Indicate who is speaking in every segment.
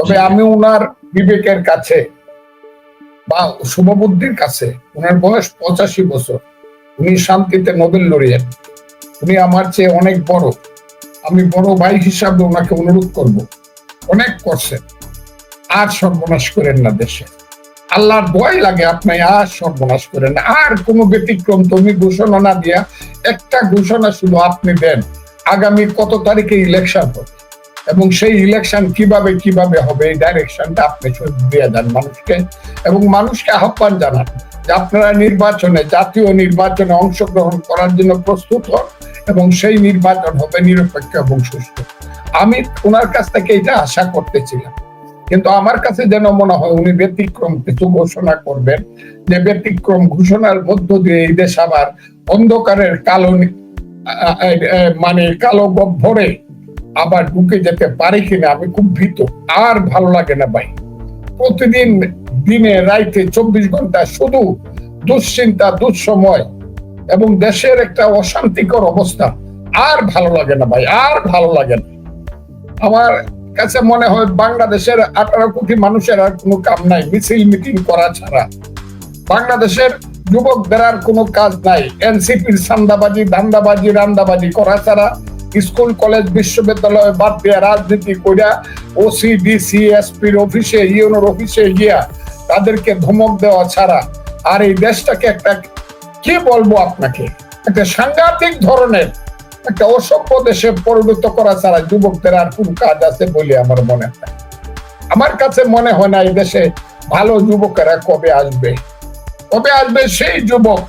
Speaker 1: তবে আমি উনার বিবেকের কাছে বা শুভবুদ্ধির কাছে উনার বয়স পঁচাশি বছর উনি শান্তিতে নোবেল লড়িয়েন। উনি আমার চেয়ে অনেক বড়। আমি বড় ভাই হিসাবে ওনাকে অনুরোধ করব। অনেক করছেন আর সর্বনাশ করেন না দেশে। আল্লাহর দোয়াই লাগে আপনি আর সর্বনাশ করেন না। আর কোনো ব্যতিক্রম তুমি ঘোষণা না দিয়া একটা ঘোষণা শুধু আপনি দেন। আগামী কত তারিখে ইলেকশন হবে? এবং সেই ইলেকশন কীভাবে কীভাবে হবে, এই ডাইরেকশনটা আপনি দিয়ে দেন মানুষকে এবং মানুষকে আহ্বান জানান যে আপনারা নির্বাচনে, জাতীয় নির্বাচনে অংশগ্রহণ করার জন্য প্রস্তুত হন এবং সেই নির্বাচন হবে নিরপেক্ষ এবং সুস্থ আমি ওনার কাছ থেকে এটা আশা করতেছিলাম। কিন্তু আমার কাছে যেন মনে হয় উনি ব্যতিক্রম কিছু ঘোষণা করবেন যে ব্যতিক্রম ঘোষণার মধ্য দিয়ে এই দেশ আবার অন্ধকারের কালো মানে কালো গহ্বরে আবার ঢুকে যেতে পারি কিনা আমি খুব ভীত। আর ভালো লাগে না ভাই। প্রতিদিন দিনে, রাইতে চব্বিশ ঘণ্টা শুধু দুশ্চিন্তা, দুঃসময় এবং দেশের একটা অশান্তিকর অবস্থা। আর ভালো লাগে না ভাই, আর ভালো লাগে না। আমার কাছে মনে হয় বাংলাদেশের আঠারো কোটি মানুষের আর কোনো কাম নাই, মিছিল, মিটিং করা ছাড়া। বাংলাদেশের যুবকদের আর কোনো কাজ নাই, এনসিপির সান্দাবাজি ধান্দাবাজি, রান্দাবাজি করা ছাড়া। স্কুল, কলেজ, বিশ্ববিদ্যালয় বাদ দিয়ে রাজনীতি কইরা ওসি ডিসি এসপির অফিসে ইউনোর অফিসে গিয়া তাদেরকে ধমক দেওয়া ছাড়া আর এই দেশটাকে একটা, কি বলব আপনাকে? একটা সাংঘাতিক ধরনের, একটা অসভ্য দেশে পরিণত করা ছাড়া যুবকদের আর কোন কাজ আছে বলে আমার মনে হয় আমার কাছে মনে হয় না এই দেশে ভালো যুবকেরা কবে আসবে। কবে আসবে সেই যুবক,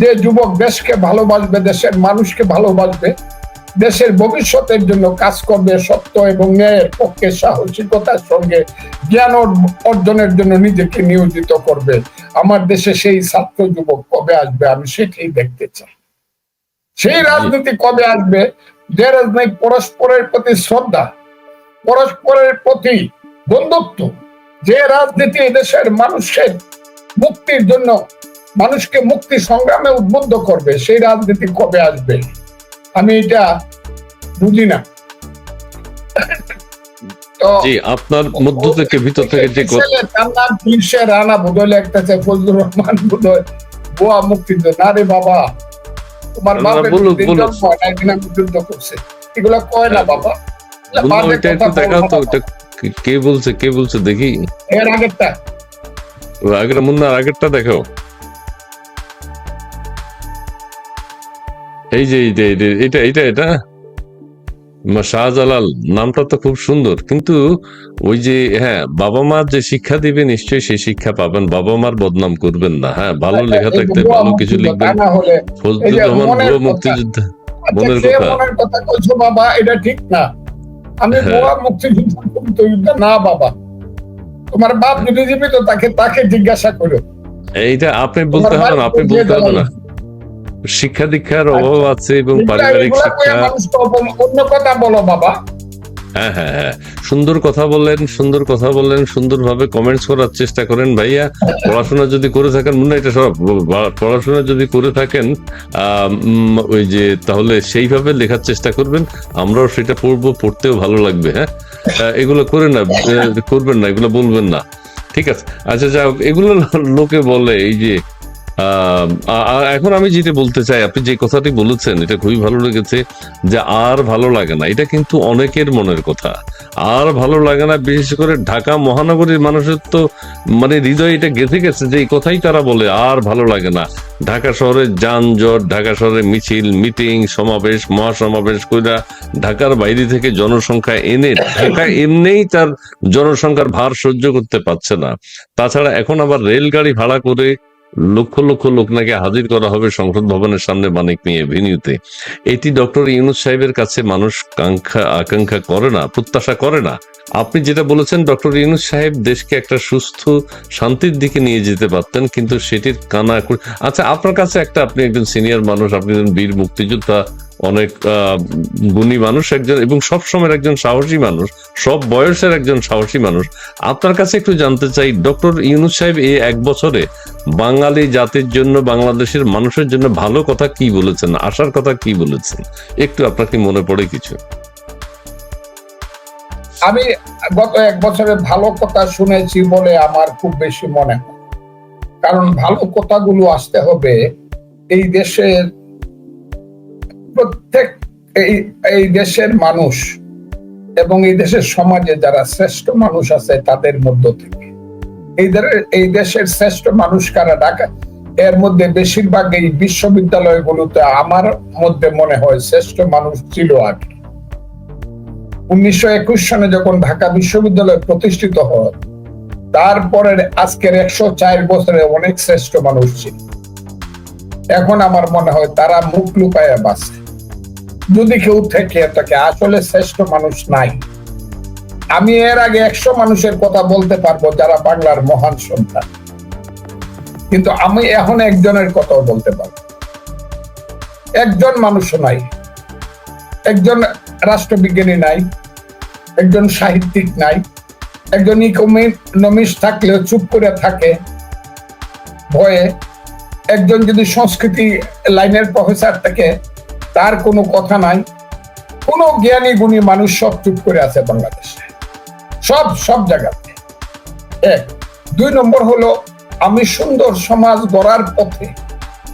Speaker 1: যে যুবক দেশকে ভালোবাসবে, দেশের মানুষকে ভালোবাসবে দেশের ভবিষ্যতের জন্য কাজ করবে সত্য এবং ন্যায়ের পক্ষে সাহসিকতার সঙ্গে জ্ঞান অর্জনের জন্য নিজেকে নিয়োজিত করবে। আমার দেশে সেই ছাত্র যুবক কবে আসবে আমি সেটাই দেখতে চাই। সেই রাজনীতি কবে আসবে? যে রাজনীতি পরস্পরের প্রতি শ্রদ্ধা পরস্পরের প্রতি বন্ধুত্ব যে রাজনীতি দেশের মানুষের মুক্তির জন্য মানুষকে মুক্তি সংগ্রামে উদ্বুদ্ধ করবে সেই রাজনীতি কবে আসবে? আমি এটা বুঝি না।
Speaker 2: জি আপনার মধ্য থেকে ভিতর থেকে যে
Speaker 1: তার নাম রানা বোধহয় ফজলুর রহমান বোধহয় গোয়া মুক্তিযুদ্ধ। না রে বাবা তোমার হয় যুদ্ধ করছে। এগুলো কয় না বাবা? না
Speaker 2: ওইটা কে- বলছে কে বলছে দেখি।
Speaker 1: বাবা। এর আগেরটা।
Speaker 2: আগের মুন্নার আগেরটা দেখাও। এই যে এই যে এটা এটা এটা শাহজালাল নামটা তো খুব সুন্দর কিন্তু ওই যে হ্যাঁ বাবা মা যে শিক্ষা দিবে নিশ্চয়ই সেই শিক্ষা পাবেন বাবা মার বদনাম করবেন না হ্যাঁ ভালো লেখা থাকতে ভালো কিছু লিখবেন ভুয়া
Speaker 1: কথা। আচ্ছা,
Speaker 2: মনের কথা।
Speaker 1: কথা কইছো বাবা এটা ঠিক না আমি
Speaker 2: হ্যাঁ।
Speaker 1: মুক্তিযুদ্ধ মুক্তিযুদ্ধ না বাবা তোমার বাপ যদি জীবিত তাকে তাকে জিজ্ঞাসা করো
Speaker 2: এইটা আপনি বলতে হবে না আপনি বলতে হবে না। শিক্ষা দীক্ষার অভাব আছে এবং পারিবারিক শিক্ষা
Speaker 1: অন্য কথা বলো বাবা।
Speaker 2: হ্যাঁ হ্যাঁ হ্যাঁ। সুন্দর কথা বললেন সুন্দর কথা বললেন সুন্দরভাবে কমেন্টস করার চেষ্টা করেন। ভাইয়া পড়াশোনা যদি করে থাকেন মনে এটা সব পড়াশোনা যদি করে থাকেন আহ, ওই যে তাহলে সেইভাবে লেখার চেষ্টা করবেন। আমরাও সেটা পড়ব পড়তেও ভালো লাগবে হ্যাঁ? এগুলো করে না করবেন না এগুলো বলবেন না। ঠিক আছে। আচ্ছা যাই হোক, এগুলো লোকে বলে এই যে এখন আমি যেটা বলতে চাই, আপনি যে কথাটি বলেছেন, এটা খুবই ভালো লেগেছে যে আর ভালো লাগে না। এটা কিন্তু অনেকের মনের কথা। আর ভালো লাগে না, বিশেষ করে ঢাকা মহানগরীর মানুষের তো মানে হৃদয়ে এটা গেঁথে গেছে যে এই কথাই তারা বলে, আর ভালো লাগে না। ঢাকা শহরে যানজট, ঢাকা শহরে মিছিল, মিটিং, সমাবেশ, মহাসমাবেশ কইরা ঢাকার বাইরে থেকে জনসংখ্যা এনে, ঢাকা এমনিই তার জনসংখ্যার ভার সহ্য করতে পারছে না। তাছাড়া এখন আবার রেলগাড়ি ভাড়া করে লক্ষ লক্ষ লোক নাকি হাজির করা হবে সংসদ ভবনের সামনে মানিক নিয়ে ভেনিউতে। এটি ডক্টর ইউনুস সাহেবের কাছে মানুষ কাঙ্ক্ষা আকাঙ্ক্ষা করে না, প্রত্যাশা করে না। আপনি যেটা বলেছেন, ডক্টর ইউনুস সাহেব দেশকে একটা সুস্থ, শান্তির দিকে নিয়ে যেতে পারতেন, কিন্তু সেটির কানা আচ্ছা আপনার কাছে একটা আপনি একজন সিনিয়র মানুষ, আপনি একজন বীর মুক্তিযোদ্ধা, অনেক গুণী মানুষ, একজন এবং সব সময়ের একজন সাহসী মানুষ, সব বয়সের একজন সাহসী মানুষ। আপনার কাছে একটু জানতে চাই, ডক্টর ইউনুস সাহেব এই এক বছরে বাঙালি জাতির জন্য, বাংলাদেশের মানুষের জন্য ভালো কথা কি বলেছেন, আশার কথা কি বলেছেন? একটু আপনার কি মনে পড়ে কিছু?
Speaker 1: আমি গত এক বছরে ভালো কথা শুনেছি বলে আমার খুব বেশি মনে হয়। কারণ ভালো কথাগুলো আসতে হবে এই দেশের প্রত্যেক, এই এই দেশের মানুষ এবং এই দেশের সমাজে যারা শ্রেষ্ঠ মানুষ আছে তাদের মধ্য থেকে। এই এই দেশের শ্রেষ্ঠ মানুষ কারা? ঢাকা, এর মধ্যে বেশিরভাগ এই বিশ্ববিদ্যালয়গুলোতে আমার মধ্যে মনে হয় শ্রেষ্ঠ মানুষ ছিল আগে। উনিশশো সনে যখন ঢাকা বিশ্ববিদ্যালয় প্রতিষ্ঠিত হয় তারপরে আজকের একশো চার বছরে অনেক শ্রেষ্ঠ মানুষ ছিল এখন আমার মনে হয় তারা মুখ লুকায়া বাঁচে যদি কেউ থেকে থাকে আসলে শ্রেষ্ঠ মানুষ নাই, আমি এর আগে একশো মানুষের কথা বলতে পারব যারা বাংলার মহান সন্তান। কিন্তু আমি এখন একজনের কথাও বলতে পারব একজন মানুষ নাই। একজন রাষ্ট্রবিজ্ঞানী নাই, একজন সাহিত্যিক নাই, একজন ইকোনমিস্ট থাকলেও চুপ করে থাকে ভয়ে, একজন যদি সংস্কৃতি লাইনের প্রফেসর থাকে, তার কোনো কথা নাই, কোনো জ্ঞানী গুণী মানুষ সব চুপ করে আছে বাংলাদেশে। সব সব জায়গাতে। এক। দুই নম্বর হলো, আমি সুন্দর সমাজ গড়ার পথে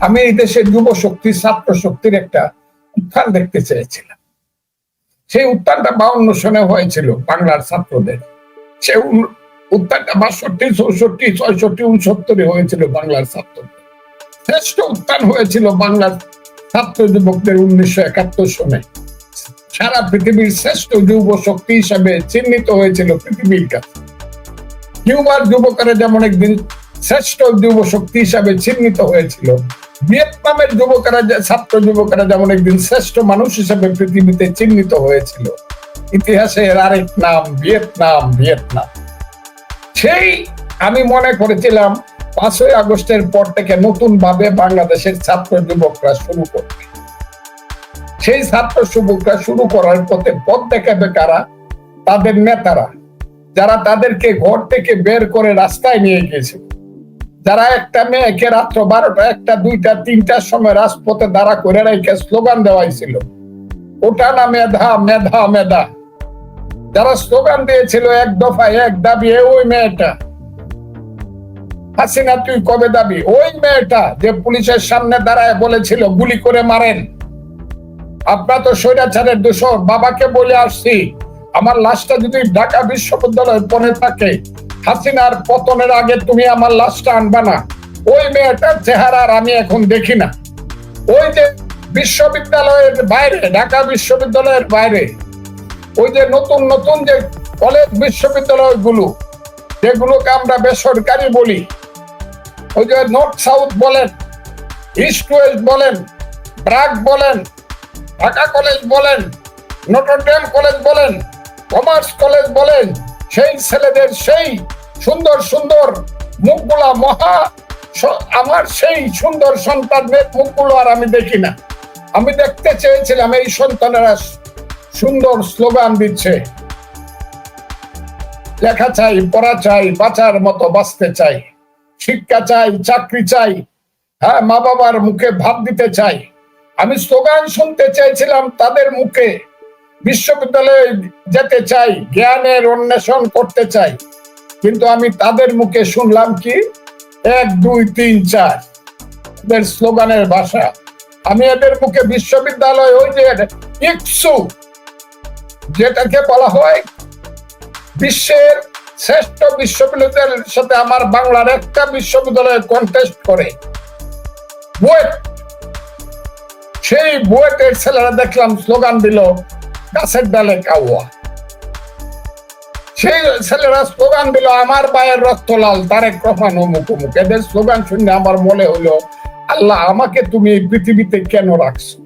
Speaker 1: আমি এই দেশের যুব শক্তি ছাত্র শক্তির একটা উত্থান দেখতে চেয়েছিলাম। সেই উত্থানটা বাউন্ন সনে হয়েছিল বাংলার ছাত্রদের। সে উত্থানটা বাষট্টি, চৌষট্টি, ছয়ষট্টি, উনসত্তরে হয়েছিল বাংলার ছাত্রদের। শ্রেষ্ঠ উত্থান হয়েছিল বাংলার ছাত্র যুবকদের উনিশশো একাত্তর সনে। সারা পৃথিবীর শ্রেষ্ঠ যুব শক্তি হিসাবে চিহ্নিত হয়েছিল পৃথিবীর কাছে। কিউবার যুবকেরা যেমন একদিন শ্রেষ্ঠ যুব শক্তি হিসাবে চিহ্নিত হয়েছিল ভিয়েতনামের যুবকেরা ছাত্র যুবকেরা যেমন একদিন শ্রেষ্ঠ মানুষ হিসাবে পৃথিবীতে চিহ্নিত হয়েছিল ইতিহাসের আরেক নাম ভিয়েতনাম ভিয়েতনাম। সেই আমি মনে করেছিলাম, পাঁচই আগস্টের পর থেকে নতুন ভাবে বাংলাদেশের ছাত্র যুবকরা শুরু করবে। সেই ছাত্র যুবকরা শুরু করার পথে পথ দেখাবে কারা? তাদের নেতারা, যারা তাদেরকে ঘর থেকে বের করে রাস্তায় নিয়ে গিয়েছিল। যারা একটা মেয়েকে রাত্র বারোটা, একটা, দুইটা তিনটার সময় রাজপথে দাঁড়া করে রেখে স্লোগান দেওয়াইছিল। ওটা না মেধা মেধা মেধা। যারা স্লোগান দিয়েছিল, এক দফায় এক দাবি ওই মেয়েটা। হাসিনা, তুই কবে দাবি? ওই মেয়েটা যে পুলিশের সামনে দাঁড়ায় বলেছিল, গুলি করে মারেন। আপনার তো স্বৈরাচারের দোষর। বাবাকে বলে আসছি, আমার লাশটা যদি ঢাকা বিশ্ববিদ্যালয়ে পরে থাকে হাসিনার পতনের আগে তুমি আমার লাশটা আনবা না। ওই মেয়েটার চেহারা আমি এখন দেখি না। ওই যে বিশ্ববিদ্যালয়ের বাইরে, ঢাকা বিশ্ববিদ্যালয়ের বাইরে, ওই যে নতুন নতুন যে কলেজ বিশ্ববিদ্যালয়গুলো যেগুলোকে আমরা বেসরকারি বলি, ওই যে নর্থ সাউথ বলেন ইস্ট ওয়েস্ট বলেন ব্রাক বলেন ঢাকা কলেজ বলেন নটরডেম কলেজ বলেন কমার্স কলেজ বলেন সেই ছেলেদের সেই সুন্দর সুন্দর মুখগুলা মহা আমার সেই সুন্দর সন্তানদের মুখগুলো আর আমি দেখি না। আমি দেখতে চেয়েছিলাম এই সন্তানেরা সুন্দর স্লোগান দিচ্ছে। লেখা চাই, পড়া চাই, বাঁচার মতো বাঁচতে চাই। শিক্ষা চাই, চাকরি চাই। হ্যাঁ মা বাবার মুখে ভাব দিতে চাই। আমি স্লোগান শুনতে চাইছিলাম তাদের মুখে। বিশ্ববিদ্যালয়ে যেতে চাই, জ্ঞানের অন্বেষণ করতে চাই। কিন্তু আমি তাদের মুখে শুনলাম কি? এক, দুই, তিন, চার। এদের স্লোগানের ভাষা। আমি এদের মুখে বিশ্ববিদ্যালয় ওই যে ইকসু, যেটাকে বলা হয় বিশ্বের শ্রেষ্ঠ বিশ্ববিদ্যালয়ের সাথে আমার বাংলার একটা বিশ্ববিদ্যালয়ে কন্টেস্ট করে। বুয়েট। সেই বুয়েটের ছেলেরা দেখলাম স্লোগান দিল গাছের ডালে কাউয়া। সেই ছেলেরা স্লোগান দিল, আমার পায়ের রক্ত লাল, তারেক রহমান অমুক অমুক এদের স্লোগান শুনে আমার মনে হলো, আল্লাহ, আমাকে তুমি এই পৃথিবীতে কেন রাখছো?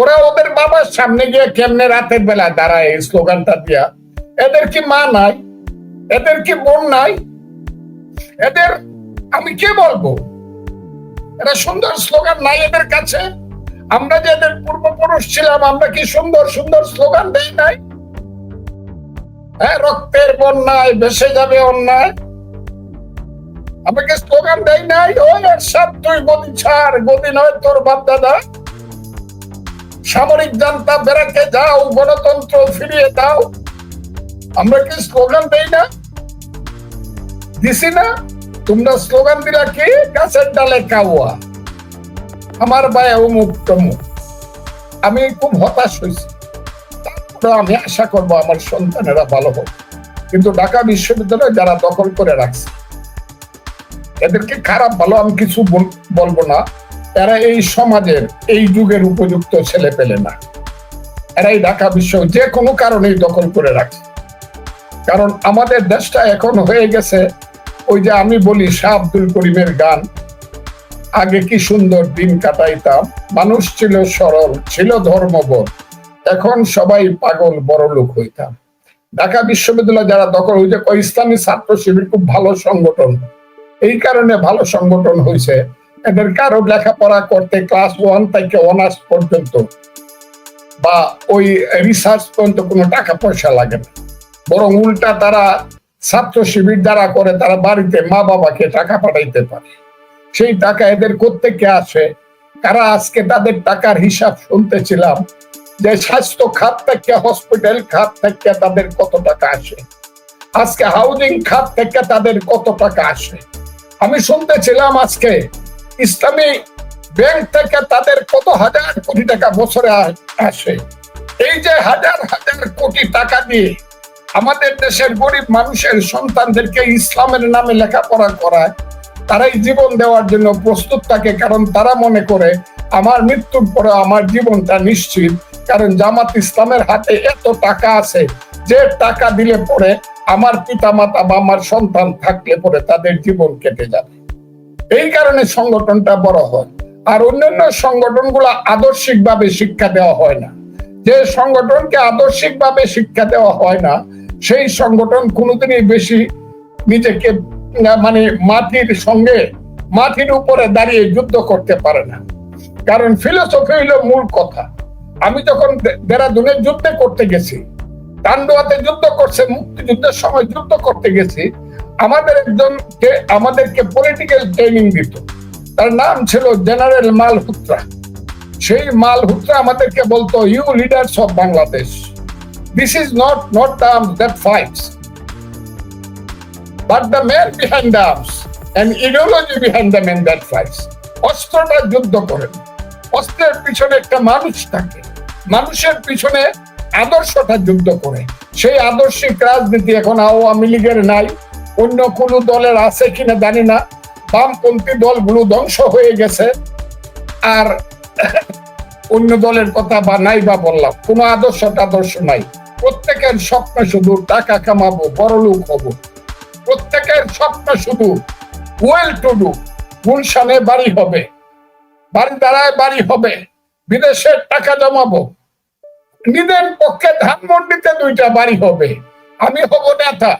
Speaker 1: ওরা ওদের বাবার সামনে গিয়ে কেমনে রাতের বেলা দাঁড়ায় এই স্লোগানটা দিয়া। এদের কি মা নাই? এদের কি বোন নাই? এদের আমি কে বলব? এরা সুন্দর স্লোগান নাই এদের কাছে। আমরা যাদের পূর্বপুরুষ ছিলাম, আমরা কি সুন্দর সুন্দর স্লোগান দেই নাই? হ্যাঁ রক্তের বন্যায় ভেসে যাবে অন্যায়। আমাকে স্লোগান দেই নাই? ওই এরশাদ তুই গদি ছাড়, গদি নয় তোর বাপ দাদা সামরিক জান্তা বেড়াকে যাও, গণতন্ত্র ফিরিয়ে দাও। আমরা কি স্লোগান দেই না? দিছি না? তোমরা স্লোগান দিলা কি? গাছের ডালে কাওয়া। আমার ভাই অমুক তমুক। আমি খুব হতাশ হয়েছি। তারপরে আমি আশা করব আমার সন্তানেরা ভালো হোক। কিন্তু ঢাকা বিশ্ববিদ্যালয় যারা দখল করে রাখছে, এদেরকে খারাপ ভালো আমি কিছু বলব না। এরা এই সমাজের, এই যুগের উপযুক্ত ছেলে পেলে না। এরাই ঢাকা বিশ্ব যে কোনো কারণেই দখল করে রাখছে কারণ আমাদের দেশটা এখন হয়ে গেছে, ওই যে আমি বলি শাহ আব্দুল করিমের গান। আগে কি সুন্দর দিন কাটাইতাম? মানুষ ছিল সরল, ছিল ধর্মবোধ। এখন সবাই পাগল, বড় লোক হইতাম। ঢাকা বিশ্ববিদ্যালয় যারা দখল হয়েছে ইসলামী ছাত্র শিবির খুব ভালো সংগঠন। এই কারণে ভালো সংগঠন হয়েছে এদের কারও লেখাপড়া করতে ক্লাস ওয়ান থেকে অনার্স পর্যন্ত বা ওই রিসার্চ পর্যন্ত কোনো টাকা পয়সা লাগে না। বরং উল্টা তারা ছাত্র শিবির যারা করে, তারা বাড়িতে মা বাবাকে টাকা পাঠাইতে পারে। সেই টাকা এদের কোত্থেকে আসে? কারা আজকে তাদের টাকার হিসাব শুনতেছিলাম যে স্বাস্থ্য খাত থেকে, হসপিটাল খাত থেকে তাদের কত টাকা আসে? আজকে হাউজিং খাত থেকে তাদের কত টাকা আসে? আমি শুনতেছিলাম আজকে ইসলামী ব্যাংক থেকে তাদের কত হাজার কোটি টাকা বছরে আসে। এই যে হাজার হাজার কোটি টাকা দিয়ে আমাদের দেশের গরিব মানুষের সন্তানদেরকে ইসলামের নামে লেখাপড়া করায় তারাই জীবন দেওয়ার জন্য প্রস্তুত থাকে, কারণ তারা মনে করে আমার মৃত্যুর পরে আমার জীবনটা নিশ্চিত, কারণ জামাত ইসলামের হাতে এত টাকা আছে, যে টাকা দিলে পরে আমার পিতা মাতা বা আমার সন্তান থাকলে পরে তাদের জীবন কেটে যাবে। এই কারণে সংগঠনটা বড় হয়। আর অন্যান্য সংগঠনগুলো আদর্শিক ভাবে শিক্ষা দেওয়া হয় না। যে সংগঠনকে আদর্শিক ভাবে শিক্ষা দেওয়া হয় না, সেই সংগঠন কোনোদিনই বেশি নিজেকে মানে মাটির সঙ্গে, মাটির উপরে দাঁড়িয়ে যুদ্ধ করতে পারে না। কারণ ফিলোসফি হইল মূল কথা। আমি যখন দে- দেরাদুনের যুদ্ধে করতে গেছি টান্ডুয়াতে যুদ্ধ করছে, মুক্তিযুদ্ধের সময় যুদ্ধ করতে গেছি, আমাদের একজনকে, আমাদেরকে পলিটিক্যাল ট্রেনিং দিত। তার নাম ছিল জেনারেল মালহুত্রা। সেই মালহুত্রা আমাদেরকে বলতো you leaders of Bangladesh this is not not that fights but the man behind the arms and ideology behind the man that fights অস্ত্রটা যুদ্ধ করেন অস্ত্রের পিছনে একটা মানুষ থাকে। মানুষের পিছনে আদর্শটা যুদ্ধ করে। সেই আদর্শিক রাজনীতি এখন আওয়ামী লীগের নাই। অন্য কোনো দলের আছে কিনা জানি না। বামপন্থী দলগুলো ধ্বংস হয়ে গেছে। আর অন্য দলের কথা বা নাই বা বললাম, কোনো আদর্শ আদর্শ নাই। প্রত্যেকের স্বপ্ন শুধু টাকা কামাবো বড় লোক হব। প্রত্যেকের স্বপ্ন শুধু ওয়েল টু ডু গুলশানে বাড়ি হবে, বাড়ি দাঁড়ায় বাড়ি হবে বিদেশের টাকা জমাবো, নিজের পক্ষে ধানমন্ডিতে দুইটা বাড়ি হবে, আমি হব নেতা,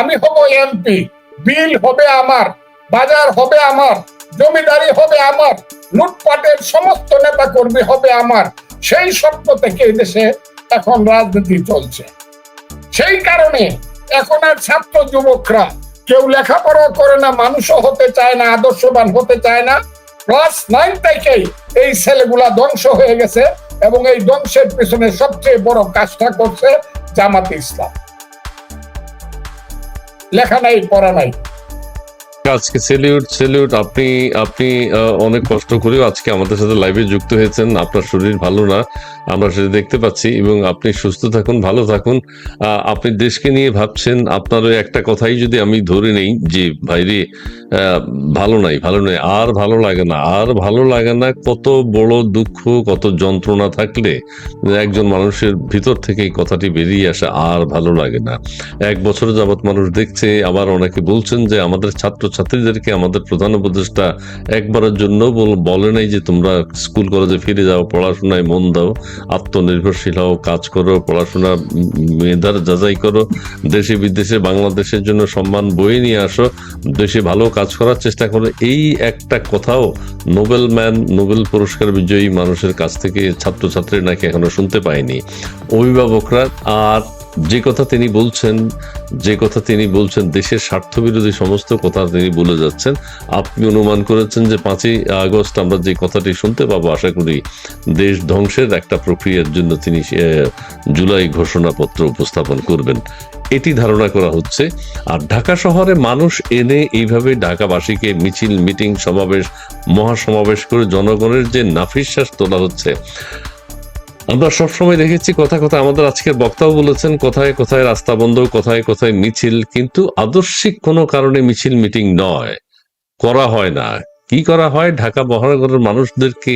Speaker 1: আমি হব এমপি বিল হবে আমার, বাজার হবে আমার, জমিদারি হবে আমার, লুটপাটের সমস্ত নেতা কর্মী হবে আমার, সেই স্বপ্ন থেকে দেশে এখন রাজনীতি চলছে। সেই কারণে এখন আর ছাত্র যুবকরা কেউ লেখাপড়া করে না, মানুষও হতে চায় না, আদর্শবান হতে চায় না। ক্লাস নাইন থেকেই এই ছেলেগুলা ধ্বংস হয়ে গেছে এবং এই ধ্বংসের পিছনে সবচেয়ে বড় কাজটা করছে জামাত ইসলাম। লেখা নাই, পড়া নাই।
Speaker 2: আজকে সেলিউট সেলিউট আপনি আপনি অনেক কষ্ট করে আজকে আমাদের সাথে লাইভে যুক্ত হয়েছেন। আপনার শরীর ভালো না। আমরা সেটা দেখতে পাচ্ছি এবং আপনি সুস্থ থাকুন, ভালো থাকুন। আপনি দেশকে নিয়ে ভাবছেন আপনার ওই একটা কথাই যদি আমি ধরে নেই যে, ভাইরে ভালো নাই, ভালো নয় আর ভালো লাগে না, আর ভালো লাগে না, কত বড় দুঃখ, কত যন্ত্রণা থাকলে একজন মানুষের ভিতর থেকে এই কথাটি বেরিয়ে আসে, আর ভালো লাগে না। এক বছর যাবৎ মানুষ দেখছে, আবার অনেকে বলছেন যে, আমাদের ছাত্রছাত্রীদেরকে আমাদের প্রধান উপদেষ্টা একবারের জন্য বল- বলে নাই যে, তোমরা স্কুল, কলেজে ফিরে যাও, পড়াশোনায় মন দাও। আত্মনির্ভরশীল হও, কাজ করো, পড়াশোনা, মেধার যাচাই করো, দেশে বিদেশে বাংলাদেশের জন্য সম্মান বয়ে নিয়ে আসো, দেশে ভালো কাজ করার চেষ্টা করো। এই একটা কথাও নোবেল ম্যান নোবেল পুরস্কার বিজয়ী মানুষের কাছ থেকে ছাত্রছাত্রী নাকি এখনও শুনতে পায়নি। অভিভাবকরা আর যে কথা তিনি বলছেন, যে কথা তিনি বলছেন, দেশের স্বার্থ বিরোধী সমস্ত কথা তিনি বলে যাচ্ছেন। আপনি অনুমান করেছেন যে পাঁচই আগস্ট আমরা যে কথাটি শুনতে পাবো, আশা করি দেশ ধ্বংসের একটা প্রক্রিয়ার জন্য তিনি জুলাই ঘোষণাপত্র উপস্থাপন করবেন। এটি ধারণা করা হচ্ছে। আর ঢাকা শহরে মানুষ এনে এইভাবে ঢাকাবাসীকে মিছিল, মিটিং, সমাবেশ, মহাসমাবেশ করে জনগণের যে নাফিশ্বাস তোলা হচ্ছে আমরা সবসময় দেখেছি কথা কথা আমাদের আজকের বক্তাও বলেছেন, কোথায় কোথায় রাস্তা বন্ধ, কোথায় কোথায় মিছিল, কিন্তু আদর্শিক কোনো কারণে মিছিল মিটিং নয়। করা হয় না। কি করা হয়? ঢাকা মহানগরের মানুষদেরকে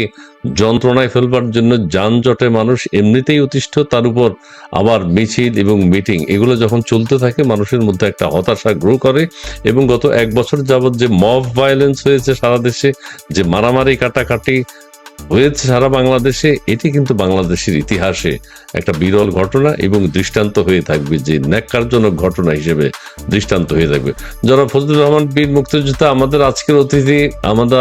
Speaker 2: যন্ত্রণায় ফেলবার জন্য যানজটে মানুষ এমনিতেই অতিষ্ঠ, তার উপর আবার মিছিল এবং মিটিং, এগুলো যখন চলতে থাকে, মানুষের মধ্যে একটা হতাশা গ্রো করে এবং গত এক বছর যাবৎ যে মব ভায়োলেন্স হয়েছে সারা দেশে, যে মারামারি, কাটাকাটি হয়েছে সারা বাংলাদেশে, এটি কিন্তু বাংলাদেশের ইতিহাসে একটা বিরল ঘটনা এবং দৃষ্টান্ত হয়ে থাকবে যে ন্যাক্কারজনক ঘটনা হিসেবে দৃষ্টান্ত হয়ে থাকবে। যারা ফজলুর রহমান বীর মুক্তিযোদ্ধা, আমাদের আজকের অতিথি, আমরা